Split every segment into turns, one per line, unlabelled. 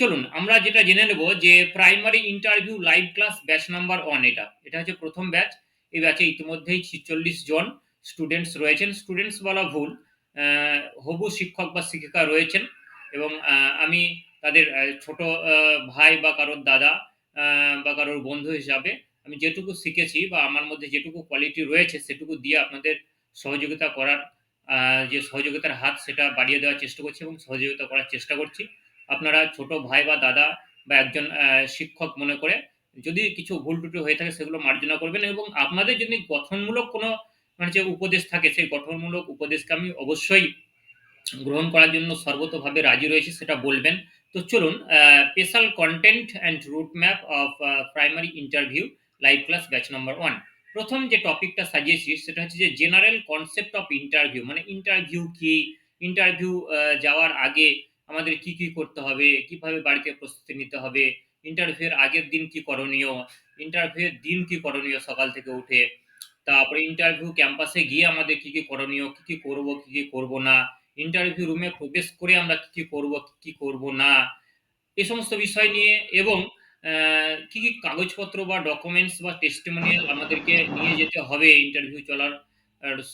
চলুন, আমরা যেটা জেনে নেব যে primary interview live class batch number one এটা। এটা হচ্ছে প্রথম ব্যাচ এই ব্যাচে ইতিমধ্যেই ছিচল্লিশ জন স্টুডেন্টস রয়েছেন। স্টুডেন্টস বলা ভুল হবু শিক্ষক বা শিক্ষিকা রয়েছেন এবং আমি তাদের ছোট ভাই বা কারোর দাদা বা কারোর বন্ধু হিসাবে আমি যেটুকু শিখেছি বা আমার মধ্যে যেটুকু কোয়ালিটি রয়েছে সেটুকু দিয়ে আপনাদের সহযোগিতা করার যে সহযোগিতার হাত সেটা বাড়িয়ে দেওয়ার চেষ্টা করছি এবং সহযোগিতা করার চেষ্টা করছি। আপনারা ছোট ভাই বা দাদা বা একজন শিক্ষক মনে করে যদি কিছু ভুল ত্রুটি হয়ে থাকে সেগুলো মার্জনা করবেন এবং আপনাদের যদি গঠনমূলক কোনো মানে যে উপদেশ থাকে সেই গঠনমূলক উপদেশকে আমি অবশ্যই গ্রহণ করার জন্য সর্বতভাবে রাজি রয়েছে সেটা বলবেন। তো চলুন special content and route map of primary interview live class batch number one প্রথম যে টপিকটা সাজিয়েছি সেটা হচ্ছে যে জেনারেল কনসেপ্ট অফ ইন্টারভিউ মানে ইন্টারভিউ কি? ইন্টারভিউ যাওয়ার আগে আমাদের কি কি করতে হবে, কীভাবে বাড়িতে প্রস্তুতি নিতে হবে ইন্টারভিউয়ের আগের দিন কি করণীয় ইন্টারভিউয়ের দিন কি করণীয় সকাল থেকে উঠে, তারপরে ইন্টারভিউ ক্যাম্পাসে গিয়ে আমাদের কি কি করণীয়, কি কি করব, কি কি করব না ইন্টারভিউ রুমে প্রবেশ করে আমরা কি কি করব, কি কি করব না এই সমস্ত বিষয় নিয়ে এবং কি কি কাগজপত্র বা ডকুমেন্টস বা টেস্টিমোনিয়াল আমাদেরকে নিয়ে যেতে হবে ইন্টারভিউ চলার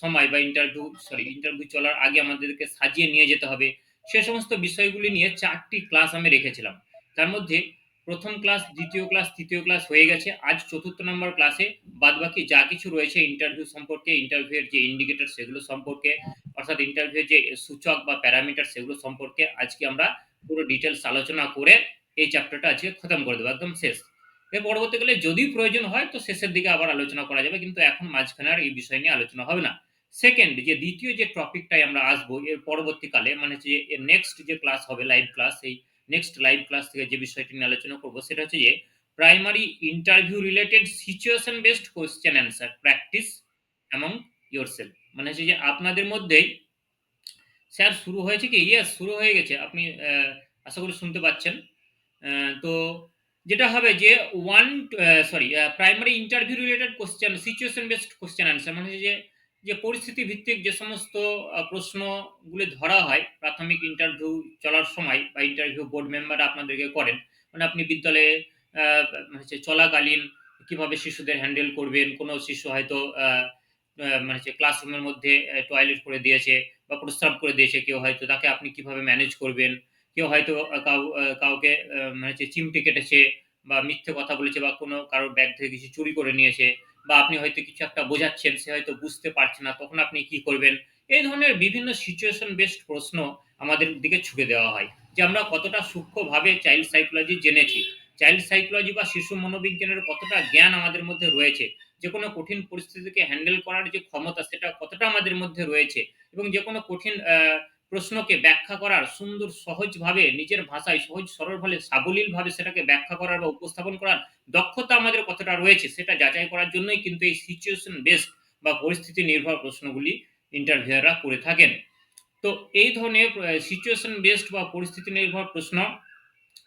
সময় বা ইন্টারভিউ সরি ইন্টারভিউ চলার আগে আমাদেরকে সাজিয়ে নিয়ে যেতে হবে। সে সমস্ত বিষয়গুলি নিয়ে চারটি ক্লাস আমি রেখেছিলাম। তার মধ্যে প্রথম ক্লাস দ্বিতীয় ক্লাস তৃতীয় ক্লাস হয়ে গেছে। আজ চতুর্থ নম্বর ক্লাসে বাদবাকি যা কিছু রয়েছে ইন্টারভিউ সম্পর্কে ইন্টারভিউয়ের যে ইন্ডিকেটর সেগুলো সম্পর্কে, অর্থাৎ ইন্টারভিউ যে সূচক বা প্যারামিটার সেগুলো সম্পর্কে আজকে আমরা পুরো ডিটেলস আলোচনা করে এই চ্যাপ্টারটা আজকে খতম করে দেবো, একদম শেষ। এর পরবর্তীকালে যদি প্রয়োজন হয় তো শেষের দিকে আবার আলোচনা করা যাবে, কিন্তু এখন মাঝখানে আর এই বিষয় নিয়ে আলোচনা হবে না। সেকেন্ড যে দ্বিতীয় যে টপিকটাই আমরা আসব এর পরবর্তীকালে মানে যে নেক্সট যে ক্লাস হবে লাইভ ক্লাস এই নেক্সট লাইভ ক্লাস থেকে যে বিষয়টি নিয়ে আলোচনা করব, সেটা হচ্ছে যে primary interview related situation based question answer practice among yourself মানে হচ্ছে যে আপনাদের মধ্যেই, স্যার শুরু হয়েছে কি? ইয়েস শুরু হয়ে গেছে। আপনি আশা করি শুনতে পাচ্ছেন। তো যেটা হবে যে one sorry primary interview related question situation based question answer মানে যে যে পরিস্থিতি ভিত্তিক যে সমস্ত প্রশ্নগুলি ধরা হয় প্রাথমিক ইন্টারভিউ চলার সময় বা ইন্টারভিউ বোর্ড মেম্বার আপনাদেরকে করেন মানে আপনি বিদ্যালয়ে হচ্ছে চলাকালীন কীভাবে শিশুদের হ্যান্ডেল করবেন, কোনো শিশু হয়তো মানে হচ্ছে ক্লাসরুমের মধ্যে টয়লেট করে দিয়েছে বা প্রস্রাব করে দিয়েছে, কেউ হয়তো তাকে আপনি কীভাবে ম্যানেজ করবেন, কেউ হয়তো কাউ কাউকে মানে হচ্ছে চিমটে কেটেছে বা মিথ্যে কথা বলেছে বা কোনো কারোর ব্যাগ থেকে কিছু চুরি করে নিয়েছে বা আপনি হয়তো কিছু একটা বোঝাচ্ছেন, সে হয়তো বুঝতে পারছে না, তখন আপনি কি করবেন? এই ধরনের বিভিন্ন সিচুয়েশন বেসড প্রশ্ন আমাদের দিকে ছুড়ে দেওয়া হয়, যে আমরা কতটা সূক্ষ্মভাবে চাইল্ড সাইকোলজি জেনেছি। চাইল্ড সাইকোলজি বা শিশু মনোবিজ্ঞানের কতটা জ্ঞান আমাদের মধ্যে রয়েছে, যে কোনো কঠিন পরিস্থিতিকে হ্যান্ডেল করার যে ক্ষমতা, সেটা কতটা আমাদের মধ্যে রয়েছে এবং যে কোনো কঠিন প্রশ্নকে ব্যাখ্যা করার সুন্দর সহজভাবে, নিজের ভাষায় সহজ সরল সরলভাবে সাবলীলভাবে সেটাকে ব্যাখ্যা করার বা উপস্থাপন করার দক্ষতা আমাদের কতটা রয়েছে সেটা যাচাই করার জন্যই কিন্তু এই সিচুয়েশন বেসড বা পরিস্থিতি নির্ভর প্রশ্নগুলি ইন্টারভিউয়াররা করে থাকেন। তো এই ধরনের সিচুয়েশন বেসড বা পরিস্থিতি নির্ভর প্রশ্ন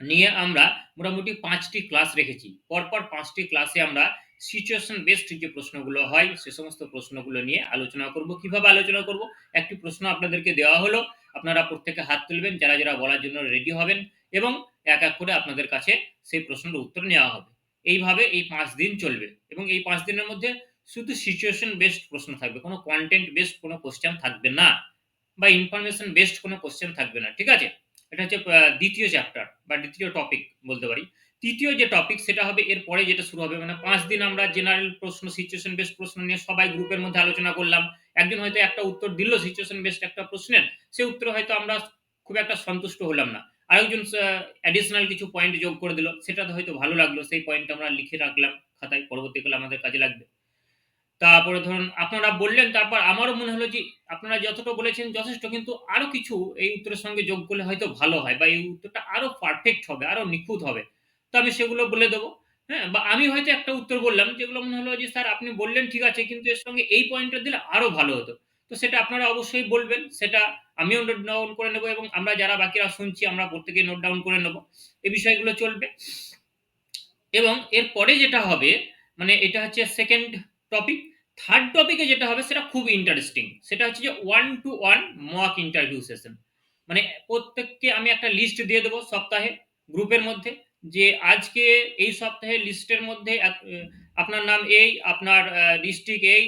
নিয়ে আমরা মোটামুটি পাঁচটি ক্লাস রেখেছি। পরপর পাঁচটি ক্লাসে আমরা সিচুয়েশন বেসড যে প্রশ্নগুলো হয়, সে সমস্ত প্রশ্নগুলো নিয়ে আলোচনা করব। কীভাবে আলোচনা করব? একটি প্রশ্ন আপনাদেরকে দেওয়া হলো। আপনারা প্রত্যেকে হাত তুলবেন, যারা যারা বলার জন্য রেডি হবেন এবং এক এক করে আপনাদের কাছে সেই প্রশ্নের উত্তর নেওয়া হবে। এইভাবে এই পাঁচ দিন চলবে এবং এই পাঁচ দিনের মধ্যে শুধু সিচুয়েশন বেসড প্রশ্ন থাকবে, কোনো কন্টেন্ট বেসড কোনো কোশ্চেন থাকবে না বা ইনফরমেশন বেসড কোনো কোশ্চেন থাকবে না, ঠিক আছে? এটা হচ্ছে দ্বিতীয় চ্যাপ্টার বা দ্বিতীয় টপিক বলতে পারি। তৃতীয় যে টপিক সেটা হবে এর পরে যেটা শুরু হবে। মানে পাঁচ দিন আমরা জেনারেল প্রশ্ন সিচুয়েশন বেসড প্রশ্ন নিয়ে সবাই গ্রুপের মধ্যে আলোচনা করলাম। একজন হয়তো একটা উত্তর দিল সিচুয়েশন বেসড একটা প্রশ্নের সেই উত্তরে হয়তো আমরা খুব একটা সন্তুষ্ট হলাম না। আরেকজন অ্যাডিশনাল কিছু পয়েন্ট যোগ করে দিল সেটাতে হয়তো ভালো লাগল, সেই পয়েন্ট আমরা লিখে রাখলাম, খাতায় পরবর্তীকালে আমাদের কাজে লাগবে। তারপরে ধরুন, আপনারা বললেন, তারপর আমারও মনে হলো যে আপনারা যতটা বলেছেন যথেষ্ট, কিন্তু আরও কিছু এই উত্তরের সঙ্গে যোগ করলে হয়তো ভালো হয় বা এই উত্তরটা আরও পারফেক্ট হবে, আরও নিখুঁত হবে। তো আমি সেগুলো বলে দেবো। হ্যাঁ বা আমি হয়তো একটা উত্তর বললাম যেগুলো মনে হলো যে, স্যার, আপনি বললেন ঠিক আছে, কিন্তু এর সঙ্গে এই পয়েন্টটা দিলে আরও ভালো হতো। তো সেটা আপনারা অবশ্যই বলবেন, সেটা আমিও নোট ডাউন করে নেব এবং আমরা যারা বাকিরা শুনছি, আমরা প্রত্যেকে নোট ডাউন করে নেব। এই বিষয়গুলো চলবে। এবং এরপরে যেটা হবে মানে এটা হচ্ছে সেকেন্ড টপিক থার্ড টপিকে যেটা হবে, সেটা খুব ইন্টারেস্টিং সেটা হচ্ছে যে one to one mock interview session মানে প্রত্যেককে আমি একটা লিস্ট দিয়ে দেবো সপ্তাহে গ্রুপের মধ্যে। যে আজকে এই সপ্তাহে লিস্টের মধ্যে আপনার নাম এই, আপনার ডিস্ট্রিক্ট এই,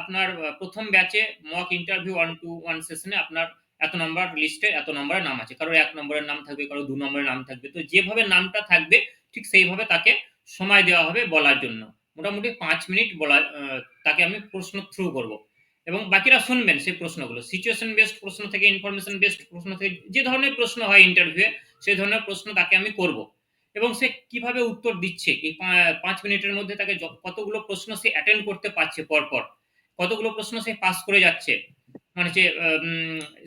আপনার প্রথম ব্যাচে মক ইন্টারভিউ 1 to 1 সেশনে আপনার এত নম্বর লিস্টে এত নম্বরের নাম আছে। কারও এক নম্বরের নাম থাকবে, কারও ২ নম্বরের নাম থাকবে। তো যেভাবে নামটা থাকবে ঠিক সেইভাবে তাকে সময় দেওয়া হবে বলার জন্য। মোটামুটি পাঁচ মিনিট বলা তাকে আমি প্রশ্ন থ্রু করব। এবং বাকিরা শুনবেন সেই প্রশ্নগুলো। সিচুয়েশন বেসড প্রশ্ন থেকে ইনফরমেশন বেসড প্রশ্ন থেকে যে ধরনের প্রশ্ন হয় ইন্টারভিউ সেই ধরনের প্রশ্ন তাকে আমি করব। এবং সে কীভাবে উত্তর দিচ্ছে এই পা ৫ মিনিটের মধ্যে তাকে কতগুলো প্রশ্ন সে অ্যাটেন্ড করতে পারছে পরপর। কতগুলো প্রশ্ন সে পাস করে যাচ্ছে। মানে যে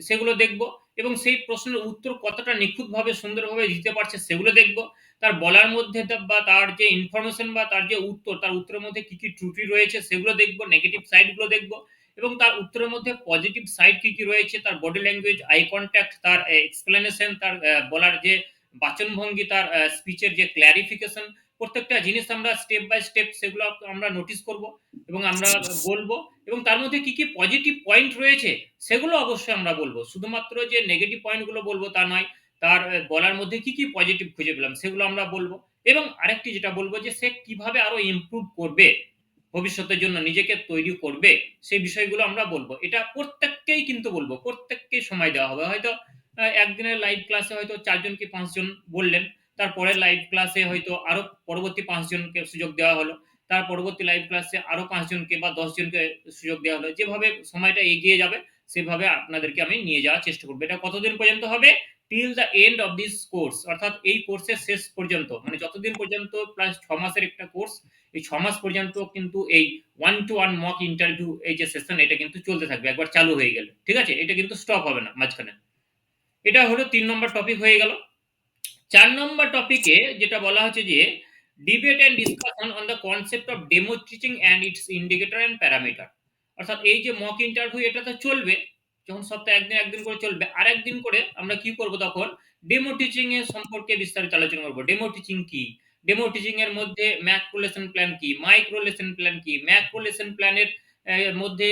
সেগুলো দেখব এবং সেই প্রশ্নের উত্তর কতটা নিখুঁতভাবে সুন্দরভাবে দিতে পারছে সেগুলো দেখব। তার বলার মধ্যে বা তার যে ইনফরমেশন বা তার যে উত্তর, তার উত্তরের মধ্যে কি, কি ত্রুটি রয়েছে সেগুলো দেখব, নেগেটিভ সাইডগুলো দেখব এবং তার উত্তরের মধ্যে পজিটিভ সাইড কি, কি রয়েছে, তার বডি ল্যাঙ্গুয়েজ, আই কনট্যাক্ট, তার এক্সপ্লেনেশন, তার বলার যে বাচনভঙ্গি, তার স্পিচের যে ক্লারিফিকেশন প্রত্যেকটা জিনিস আমরা স্টেপ বাই স্টেপ সেগুলো আমরা নোটিস করব এবং আমরা বলব এবং তার মধ্যে কি, কি পজিটিভ পয়েন্ট রয়েছে সেগুলো অবশ্যই আমরা বলব শুধুমাত্র যে নেগেটিভ পয়েন্টগুলো বলব তা নয়। তার বলার মধ্যে কি, কি পজিটিভ খুঁজে পেলাম সেগুলো আমরা বলব এবং আরেকটি যেটা বলব যে সে কীভাবে আরও ইমপ্রুভ করবে, ভবিষ্যতের জন্য নিজেকে তৈরি করবে সেই বিষয়গুলো আমরা বলব এটা প্রত্যেককেই কিন্তু বলব প্রত্যেককেই সময় দেওয়া হবে। হয়তো একদিনের লাইভ ক্লাসে হয়তো চারজন কি ৫ জন বললেন। তারপরে লাইভ ক্লাসে হয়তো আরও পরবর্তী ৫ জনকে সুযোগ দেওয়া হলো। তার পরবর্তী লাইভ ক্লাসে আরও ৫ জনকে বা ১০ জনকে সুযোগ দেওয়া হলো। যেভাবে সময়টা এগিয়ে যাবে, সেভাবে আপনাদেরকে আমি নিয়ে যাওয়ার চেষ্টা করব এটা কতদিন পর্যন্ত হবে? Till the end of this course অর্থাৎ এই কোর্সের শেষ পর্যন্ত। মানে যতদিন পর্যন্ত প্রায় ছ মাসের একটা কোর্স। এই ছ মাস পর্যন্ত কিন্তু এই one to one mock interview এই যে সেশন এটা কিন্তু চলতে থাকবে, একবার চালু হয়ে গেলে। ঠিক আছে? এটা কিন্তু স্টপ হবে না, মাঝখানে। এটা হলো তিন নম্বর টপিক হয়ে গেল। চার নম্বর টপিকে যেটা বলা হচ্ছে যে debate and discussion on the concept of demo teaching and its indicator and parameter. অর্থাৎ এই যে মক ইন্টারভিউ এটা তো চলবে। যখন সপ্তাহে একদিন একদিন করে চলবে। আর একদিন করে আমরা কি করব তখন ডেমো টিচিং এর সম্পর্কে বিস্তারিত আলোচনা করব ডেমো টিচিং কি? ডেমো টিচিং এর মধ্যে ম্যাক্রো লেসন প্ল্যান কি? মাইক্রো লেসন প্ল্যান কি? ম্যাক্রো লেসন প্ল্যানের মধ্যে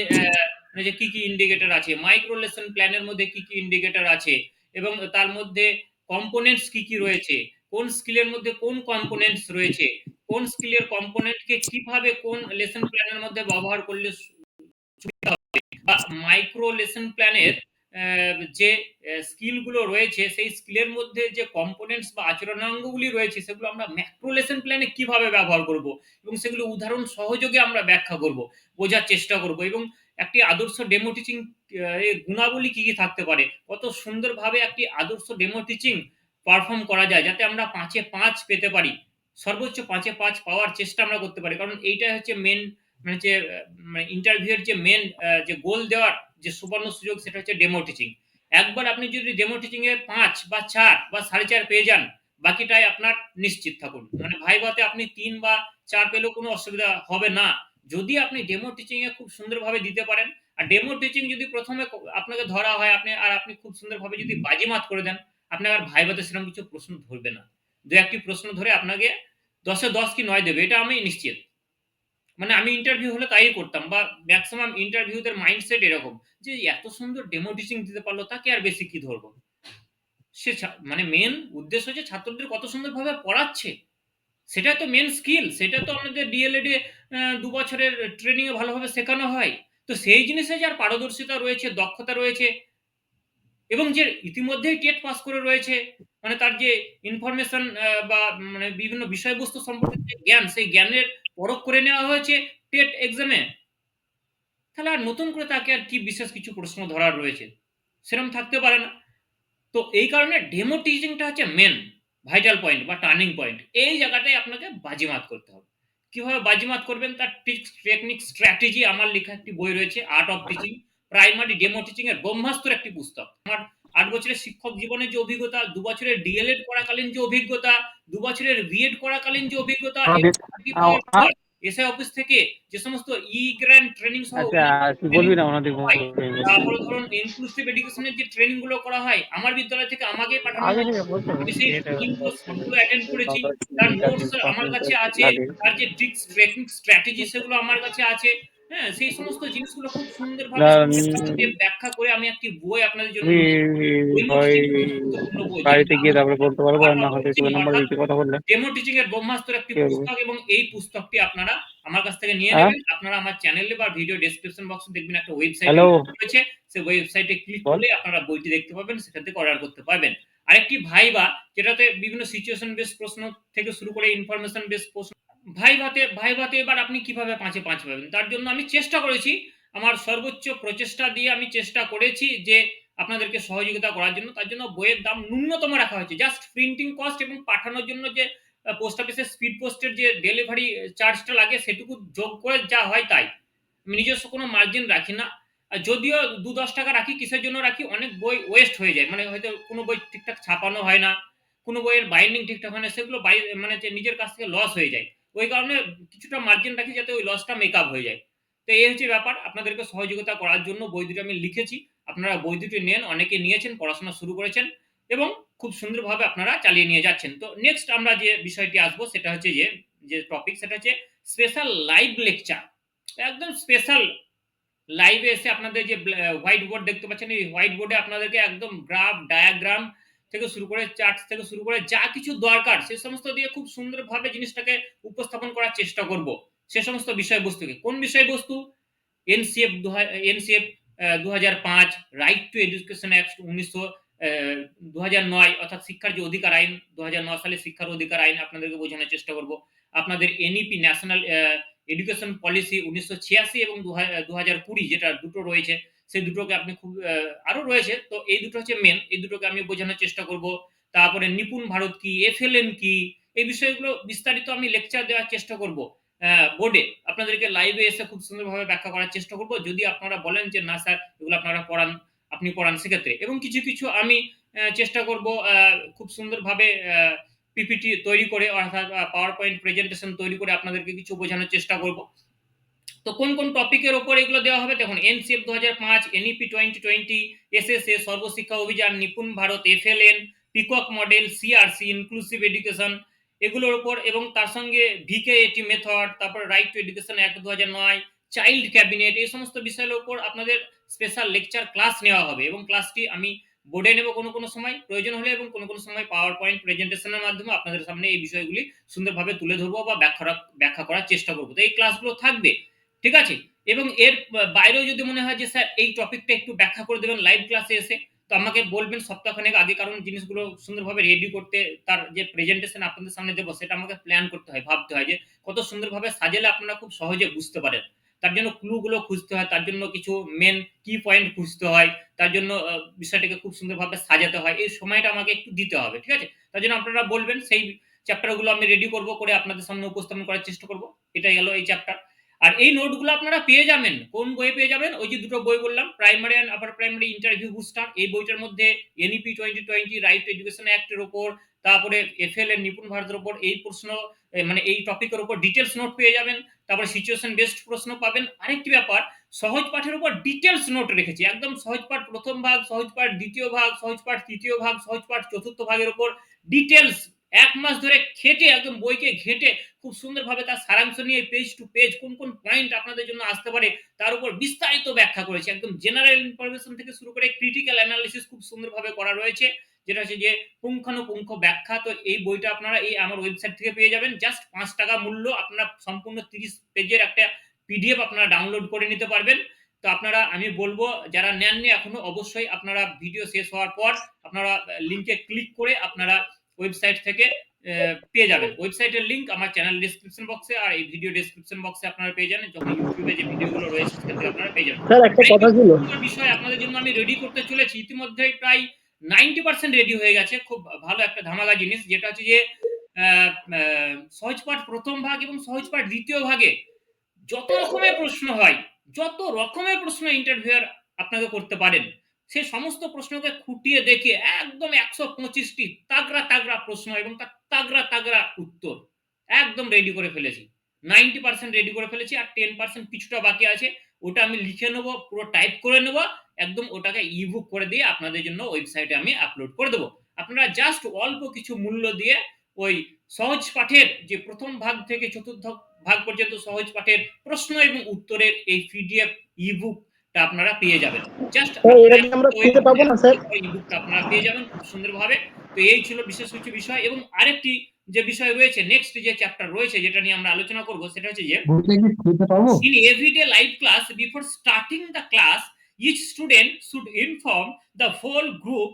মানে যে কি, কি ইন্ডিকেটর আছে? মাইক্রো লেসন প্ল্যানের মধ্যে কি, কি ইন্ডিকেটর আছে? এবং তার মধ্যে কম্পোনেন্টস কি, কি রয়েছে? কোন স্কিলের মধ্যে কোন কম্পোনেন্টস রয়েছে? কোন স্কিলের কম্পোনেন্টকে কীভাবে কোন লেসন প্ল্যানের মধ্যে ব্যবহার করলে? বা মাইক্রো লেসন প্ল্যানের যে স্কিলগুলো রয়েছে সেই স্কিলের মধ্যে যে কম্পোনেন্টস বা আচরণাঙ্গগুলি রয়েছে সেগুলো আমরা ম্যাক্রো লেসন প্ল্যানে কীভাবে ব্যবহার করব? এবং সেগুলো উদাহরণ সহযোগে আমরা ব্যাখ্যা করব, বোঝার চেষ্টা করব এবং একটি আদর্শ ডেমো টিচিং গুণাবলী কি, কি থাকতে পারে? কত সুন্দরভাবে একটি আদর্শ ডেমো টিচিং পারফর্ম করা যায় যাতে আমরা পাঁচে পাঁচ পেতে পারি। সর্বোচ্চ পাঁচে পাঁচ পাওয়ার চেষ্টা আমরা করতে পারি। কারণ এইটাই হচ্ছে মেন মানে যে মানে ইন্টারভিউ যে মেন যে গোল দেওয়ার যে সুবর্ণ সুযোগ সেটা হচ্ছে ডেমো টিচিং। একবার আপনি যদি ডেমো টিচিং এ ৫ বা চার বা ৪.৫ পেয়ে যান, বাকিটাই আপনার নিশ্চিত থাকুন। মানে ভাইভাতে আপনি তিন বা চার পেলেও কোনো অসুবিধা হবে না। যদি আপনি ডেমো টিচিং এ খুব সুন্দরভাবে দিতে পারেন। আর ডেমো টিচিং যদি প্রথমে আপনাকে ধরা হয় আপনি আর আপনি খুব সুন্দরভাবে যদি বাজিমাত করে দেন, আপনার আর ভাইভাতে সেরকম কিছু প্রশ্ন ধরবে না। ২-১ প্রশ্ন ধরে আপনাকে ১০ এ ১০ কি নয় দেবে এটা আমি নিশ্চিত। মানে আমি ইন্টারভিউ হলে তাই করতাম বা ম্যাক্সিমাম ইন্টারভিউ দের মাইন্ডসেট এরকম যে এত সুন্দর ডেমো টিচিং দিতে পারল তাকে আর বেশি কি ধরব? সে মানে মেইন উদ্দেশ্য যে ছাত্রদের কত সুন্দরভাবে পড়াচ্ছে। সেটাই তো মেন স্কিল। সেটা তো আমাদের ডিএলএড এ ২ বছরের ট্রেনিং এ ভালোভাবে শেখানো হয়। তো সেই জিনিসে যার পারদর্শিতা রয়েছে, দক্ষতা রয়েছে এবং যে ইতিমধ্যেই টেট পাস করে রয়েছে, মানে তার যে ইনফরমেশন বা মানে বিভিন্ন বিষয়বস্তু সম্পর্কে যে জ্ঞান, সেই জ্ঞানের পরখ করে নেওয়া হয়েছে টেট এক্সামে। তাহলে আর নতুন করে তাকে আর কি বিশেষ কিছু প্রশ্ন ধরার রয়েছে? সেরকম থাকতে পারে না। তো এই কারণে ডেমো টিচিং টা হচ্ছে মেইন ভাইটাল পয়েন্ট বা টার্নিং পয়েন্ট। এই জায়গাটাই আপনাকে বাজিমাত করতে হবে। কীভাবে বাজিমাত করবেন তার টিক্স টেকনিক, স্ট্র্যাটেজি আমার লেখা একটি বই রয়েছে art of teaching. Primary demo teaching এর ব্রহ্মাস্ত্র একটি পুস্তক। আমার আট বছরের শিক্ষক জীবনের যে অভিজ্ঞতা, দু বছরের ডিএলএড করাকালীন যে অভিজ্ঞতা, দু বছরের বিএড করাকালীন যে অভিজ্ঞতা, এসআই অফিস থেকে যে সমস্ত ই-গ্র্যান্ড ট্রেনিং সহ
আচ্ছা বলবি না ওনাদের।
তারপরে ধরুন ইনক্লুসিভ এডুকেশনের যে ট্রেনিংগুলো করা হয়, আমার বিদ্যালয় থেকে আমাকে পাঠানো হয়। আমি সেই ট্রেনিংগুলো অ্যাটেন্ড করেছি। তার নোটস আমার কাছে আছে। তার যে ট্রিক্স, ট্রেনিং স্ট্র্যাটেজি সেগুলো আমার কাছে আছে। হ্যাঁ? সেই সমস্ত জিনিসগুলো খুব সুন্দরভাবে ব্যাখ্যা করে আমি একটি বই আপনাদের জন্য ডেমো টিচিং এর খুব গুরুত্বপূর্ণ বই
বাড়িতে গিয়ে তারপরে বলতে পারব না হলে নাম্বার দিতে কথা বললে
ডেমো টিচিং এর ব্রহ্মাস্ত্র একটি পুস্তক এবং এই পুস্তকটি আপনারা আমার কাছ থেকে নিয়ে
হ্যাঁ?
নেবেন। আপনারা আমার চ্যানেলে বা ভিডিও ডেসক্রিপশন বক্সে দেখবেন একটা ওয়েবসাইট রয়েছে। সেই ওয়েবসাইটে ক্লিক করলে আপনারা বইটি দেখতে পাবেন, সেখান থেকে অর্ডার করতে পারবেন। আরেকটি ভাইবা যেটাতে বিভিন্ন সিচুয়েশন বেসড প্রশ্ন থেকে শুরু করে ইনফরমেশন বেসড প্রশ্ন ভাইভাতে ভাইভাতে এবার আপনি কীভাবে পাঁচে পাঁচ পাবেন? তার জন্য আমি চেষ্টা করেছি, আমার সর্বোচ্চ প্রচেষ্টা দিয়ে আমি চেষ্টা করেছি যে আপনাদেরকে সহযোগিতা করার জন্য। তার জন্য বইয়ের দাম ন্যূনতম রাখা হয়েছে। জাস্ট প্রিন্টিং কস্ট এবং পাঠানোর জন্য যে পোস্ট অফিসের স্পিড পোস্টের যে ডেলিভারি চার্জটা লাগে সেটুকু যোগ করে যা হয় তাই। আমি নিজস্ব কোনো মার্জিন রাখি না। আর যদিও ৳২-১০ রাখি কিসের জন্য রাখি? অনেক বই ওয়েস্ট হয়ে যায়। মানে হয়তো কোনো বই ঠিকঠাক ছাপানো হয় না। কোনো বইয়ের বাইন্ডিং ঠিকঠাক হয় না। সেগুলো মানে যে নিজের কাছ থেকে লস হয়ে যায়। ওই কারণে কিছুটা মার্জিন রাখি যাতে ওই লসটা মেক আপ হয়ে যায়। তো এই হচ্ছে ব্যাপার। আপনাদেরকে সহযোগিতা করার জন্য বই দুটো আমি লিখেছি। আপনারা বই দুটি নেন, অনেকে নিয়েছেন, পড়াশোনা শুরু করেছেন এবং খুব সুন্দরভাবে আপনারা চালিয়ে নিয়ে যাচ্ছেন। তো নেক্সট আমরা যে বিষয়টি আসব সেটা হচ্ছে যে, যে টপিক সেটা হচ্ছে স্পেশাল লাইভ লেকচার। একদম স্পেশাল লাইভে এসে আপনাদের যে হোয়াইট বোর্ড দেখতে পাচ্ছেন, এই হোয়াইট বোর্ডে আপনাদেরকে একদম গ্রাফ, ডায়াগ্রাম থেকে শুরু করে চার্টস থেকে শুরু করে যা কিছু দরকার সে সমস্ত দিয়ে খুব সুন্দরভাবে জিনিসটাকে উপস্থাপন করার চেষ্টা করব। সে সমস্ত বিষয়বস্তুকে। কোন বিষয়বস্তু? NCF NCF uh ২০০৫, right to education act উনিশশো দু হাজার নয় অর্থাৎ শিক্ষার যে অধিকার আইন ২০০৯ সালে শিক্ষার অধিকার আইন আপনাদেরকে বোঝানোর চেষ্টা করব। আপনাদের এনইপি ন্যাশনাল এডুকেশন পলিসি ১৯৮৬ এবং দুহা ২০২০ যেটা দুটো রয়েছে, সেই দুটোকে আপনি খুব অ্যা আরও রয়েছে। তো এই দুটো হচ্ছে মেন এই দুটোকে আমি বোঝানোর চেষ্টা করব। তারপরে নিপুণ ভারত কি? এফএলএন কি? এই বিষয়গুলো বিস্তারিত আমি লেকচার দেওয়ার চেষ্টা করব। বোর্ডে আপনাদেরকে লাইভে এসে খুব সুন্দরভাবে ব্যাখ্যা করার চেষ্টা করব। যদি আপনারা বলেন যে, "না স্যার এগুলো আপনারা পড়ান, আপনি পড়ান" সেক্ষেত্রে। এবং কিছু, কিছু আমি চেষ্টা করব খুব সুন্দরভাবে পিপিটি তৈরি করে অর্থাৎ পাওয়ার পয়েন্ট প্রেজেন্টেশন তৈরি করে আপনাদেরকে কিছু বোঝানোর চেষ্টা করব। তো কোন, কোন টপিকের উপর এগুলো দেওয়া হবে? দেখুন NCF ২০০৫, NEP 2020, SSA, Sarva Shiksha Abhiyan, NIPUN Bharat, FLN, peacock model, CRC, inclusive education এগুলোর উপর এবং তার সঙ্গে ভিকেএটি মেথড, তারপর right to education act ২০০৯, child cabinet এই সমস্ত বিষয়ের উপর আপনাদের স্পেশাল লেকচার ক্লাস নেওয়া হবে এবং ক্লাসটি আমি বোর্ডে নেব কোনো, কোনো সময় প্রয়োজন হলে এবং কোনো, কোনো সময় পাওয়ার পয়েন্ট প্রেজেন্টেশন এর মাধ্যমে আপনাদের সামনে এই বিষয়গুলি সুন্দরভাবে তুলে ধরব বা ব্যাখ্যা ব্যাখ্যা করার চেষ্টা করব। তো এই ক্লাসগুলো থাকবে। ঠিক আছে? এবং এর বাইরেও যদি মনে হয় যে, "স্যার এই টপিকটা একটু ব্যাখ্যা করে দেবেন লাইভ ক্লাসে এসে" তো আমাকে বলবেন সপ্তাহখানেক আগে। কারণ জিনিসগুলো সুন্দরভাবে রেডি করতে তার যে প্রেজেন্টেশন আপনাদের সামনে দেবো সেটা আমাকে প্ল্যান করতে হয়, ভাবতে হয় যে কত সুন্দরভাবে সাজালে আপনারা খুব সহজে বুঝতে পারেন। তার জন্য ক্লু গুলো খুঁজতে হয়, তার জন্য কিছু মেন কি পয়েন্ট খুঁজতে হয়, তার জন্য বিষয়টাকে খুব সুন্দরভাবে সাজাতে হয়। এই সময়টা আমাকে একটু দিতে হবে। ঠিক আছে? তার জন্য আপনারা বলবেন সেই চ্যাপ্টারগুলো আমি রেডি করব, করে আপনাদের সামনে উপস্থাপন করার চেষ্টা করব। এটাই গেল এই চ্যাপ্টার। আর এই নোটগুলো আপনারা পেয়ে যাবেন। কোন বইয়ে পেয়ে যাবেন? ওই যে দুটো বই বললাম, primary and upper primary interview booster. এই বইটার মধ্যে NEP 2020, right to education act এর উপর, তারপরে এফএলএন নিপুণ ভারতের উপর এই প্রশ্ন মানে এই টপিকের উপর ডিটেলস নোট পেয়ে যাবেন। তারপরে সিচুয়েশন বেসড প্রশ্ন পাবেন। আরেকটি ব্যাপার সহজ পাঠের উপর ডিটেলস নোট রেখেছি। একদম সহজ পাঠ ১ম ভাগ, সহজ পাঠ ২য় ভাগ, সহজ পাঠ তৃতীয় ভাগ, সহজ পাঠ চতুর্থ ভাগের উপর ডিটেইলস ১ মাস ধরে খেটে একদম বইকে ঘেঁটে খুব সুন্দরভাবে তার সারাংশ নিয়ে পেজ টু পেজ কোন, কোন পয়েন্ট আপনাদের জন্য আসতে পারে তার উপর বিস্তারিত ব্যাখ্যা করেছে একদম জেনারেল ইনফরমেশন থেকে শুরু করে ক্রিটিক্যাল এনালাইসিস খুব সুন্দরভাবে করা রয়েছে। যেটা হচ্ছে যে পুঙ্খানুপুঙ্খ ব্যাখ্যা। তো এই বইটা আপনারা এই আমার ওয়েবসাইট থেকে পেয়ে যাবেন। জাস্ট পাঁচ টাকা মূল্য। আপনারা সম্পূর্ণ ৩০ পেজের একটা পিডিএফ আপনারা ডাউনলোড করে নিতে পারবেন। তো আপনারা আমি বলব যারা নেননি এখনও অবশ্যই আপনারা ভিডিও শেষ হওয়ার পর আপনারা লিঙ্কে ক্লিক করে আপনারা ওয়েবসাইট থেকে পেয়ে যাবেন। ওয়েবসাইটের লিংক আমার চ্যানেল ডেসক্রিপশন বক্সে আর এই ভিডিও ডেসক্রিপশন বক্সে আপনারা পেয়ে যাবেন। যখন এ যে ভিডিওগুলো রয়েছে সেখান আপনারা পেয়ে যাবেন।
স্যার একটা কথা ছিল।
বিষয় আপনাদের জন্য আমি রেডি করতে চলেছি। ইতিমধ্যে প্রায় 90% রেডি হয়ে গেছে। খুব ভালো একটা ধামাকা জিনিস। যেটা হচ্ছে যে সহজ পাঠ প্রথম ভাগ এবং সহজ পাঠ দ্বিতীয় ভাগে যত রকমের প্রশ্ন হয়, যত রকমের প্রশ্ন ইন্টারভিউয়ার আপনাকে করতে পারেন, সে সমস্ত প্রশ্নকে খুঁটিয়ে দেখে একদম একশো পঁচিশটি তাগড়া, তাগড়া প্রশ্ন এবং তার তাগড়া, তাগড়া উত্তর একদম রেডি করে ফেলেছি। 90% রেডি করে ফেলেছি। আর 10% কিছুটা বাকি আছে। ওটা আমি লিখে নেব পুরো টাইপ করে নেব একদম ওটাকে ই-বুক করে দিয়ে আপনাদের জন্য ওয়েবসাইটে আমি আপলোড করে দেবো আপনারা জাস্ট অল্প কিছু মূল্য দিয়ে ওই সহজ পাঠের যে প্রথম ভাগ থেকে চতুর্থ ভাগ পর্যন্ত সহজ পাঠের প্রশ্ন এবং উত্তরের এই পিডিএফ ইবুকটা আপনারা পেয়ে যাবেন। জাস্ট
এটা কি আমরা পাবো না স্যার।
আপনারা পেয়ে যাবেন খুব সুন্দরভাবে। তো এই ছিল বিশেষ কিছু বিষয় এবং আরেকটি যে বিষয় রয়েছে নেক্সট যে চ্যাপ্টার রয়েছে যেটা নিয়ে আমরা আলোচনা করব সেটা হচ্ছে যে
বইটা কি ফ্রিতে পাবো
In everyday life class, before starting the class, each student should inform the whole group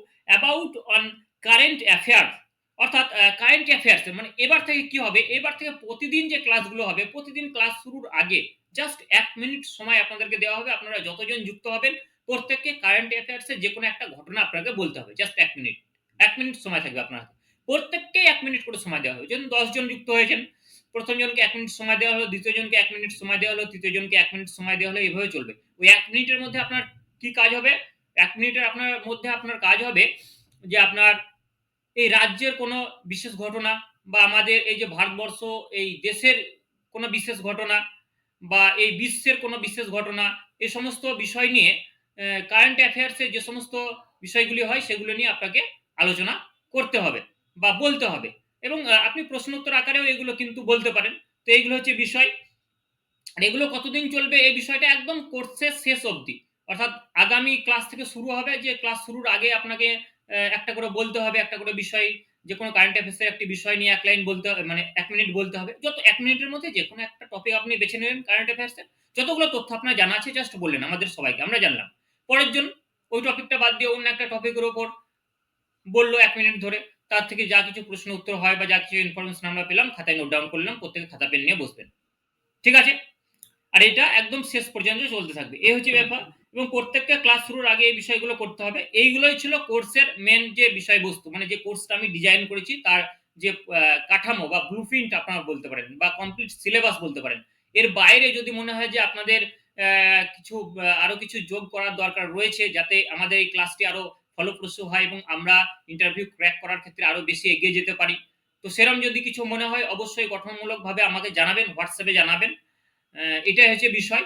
অর্থাৎ কারেন্ট অ্যাফেয়ার্স মানে এবার থেকে কি হবে? এবার থেকে প্রতিদিন যে ক্লাসগুলো হবে, প্রতিদিন ক্লাস শুরুর আগে জাস্ট এক মিনিট সময় আপনাদেরকে দেওয়া হবে। আপনারা যতজন যুক্ত হবেন, প্রত্যেককে কারেন্ট অ্যাফেয়ার্সের যে কোনো একটা ঘটনা আপনাকে বলতে হবে। জাস্ট এক মিনিট এক মিনিট সময় থাকবে আপনার হাতে। প্রত্যেককেই এক মিনিট করে সময় দেওয়া হবে। যেমন দশজন যুক্ত হয়েছেন প্রথম জনকে এক মিনিট সময় দেওয়া হলো দ্বিতীয় জনকে এক মিনিট সময় দেওয়া হলো তৃতীয় জনকে এক মিনিট সময় দেওয়া হলো এইভাবে চলবে। ওই এক মিনিটের মধ্যে আপনার কি কাজ হবে? এক মিনিটের আপনার মধ্যে আপনার কাজ হবে যে আপনার এই রাজ্যের কোনো বিশেষ ঘটনা বা আমাদের এই যে ভারতবর্ষ, এই দেশের কোনো বিশেষ ঘটনা বা এই বিশ্বের কোনো বিশেষ ঘটনা, এ সমস্ত বিষয় নিয়ে কারেন্ট অ্যাফেয়ার্সে যে সমস্ত বিষয়গুলি হয় সেগুলো নিয়ে আপনাকে আলোচনা করতে হবে বা বলতে হবে। এবং আপনি প্রশ্নোত্তর আকারেও এগুলো কিন্তু বলতে পারেন। তো এইগুলো হচ্ছে বিষয় আর এগুলো কতদিন চলবে এই বিষয়টা একদম কোর্সের শেষ অবধি। অর্থাৎ আগামী ক্লাস থেকে শুরু হবে, যে ক্লাস শুরুর আগে আপনাকে একটা করে বলতে হবে, একটা করে বিষয়, যে কোনো কারেন্ট অ্যাফেয়ার্সের একটি বিষয় নিয়ে এক লাইন বলতে হবে মানে এক মিনিট বলতে হবে। যত, এক মিনিটের মধ্যে যে কোনো একটা টপিক আপনি বেছে নেবেন কারেন্ট অ্যাফেয়ার্সের যতগুলো তথ্য আপনার জানা আছে জাস্ট বললেন আমাদের সবাইকে, আমরা জানলাম। পরের জন, ওই টপিকটা বাদ দিয়ে অন্য একটা টপিকের ওপর বলল এক মিনিট ধরে। তার থেকে যা কিছু প্রশ্ন উত্তর হয় বা যা কিছু ইনফরমেশন আমরা পেলাম, খাতায় নোট ডাউন করলাম, প্রত্যেকে খাতা পেন নিয়ে বসবেন। ঠিক আছে? আর এটা একদম শেষ পর্যন্ত চলতে থাকবে। এই হচ্ছে ব্যাপার। এবং প্রত্যেককে ক্লাস শুরুর আগে এই বিষয়গুলো করতে হবে। এইগুলোই ছিল কোর্সের মেন যে বিষয়বস্তু মানে যে কোর্সটা আমি ডিজাইন করেছি, তার যে কাঠামো বা ব্লু প্রিন্ট আপনারা বলতে পারেন বা কমপ্লিট সিলেবাস বলতে পারেন। এর বাইরে যদি মনে হয় যে আপনাদের কিছু আরও কিছু যোগ করার দরকার রয়েছে, যাতে আমাদের এই ক্লাসটি আরও ফলপ্রসূ হয় এবং আমরা ইন্টারভিউ ক্র্যাক করার ক্ষেত্রে আরও বেশি এগিয়ে যেতে পারি। তো সেরকম যদি কিছু মনে হয়, অবশ্যই গঠনমূলকভাবে আমাকে জানাবেন হোয়াটসঅ্যাপে জানাবেন। এটাই হচ্ছে বিষয়।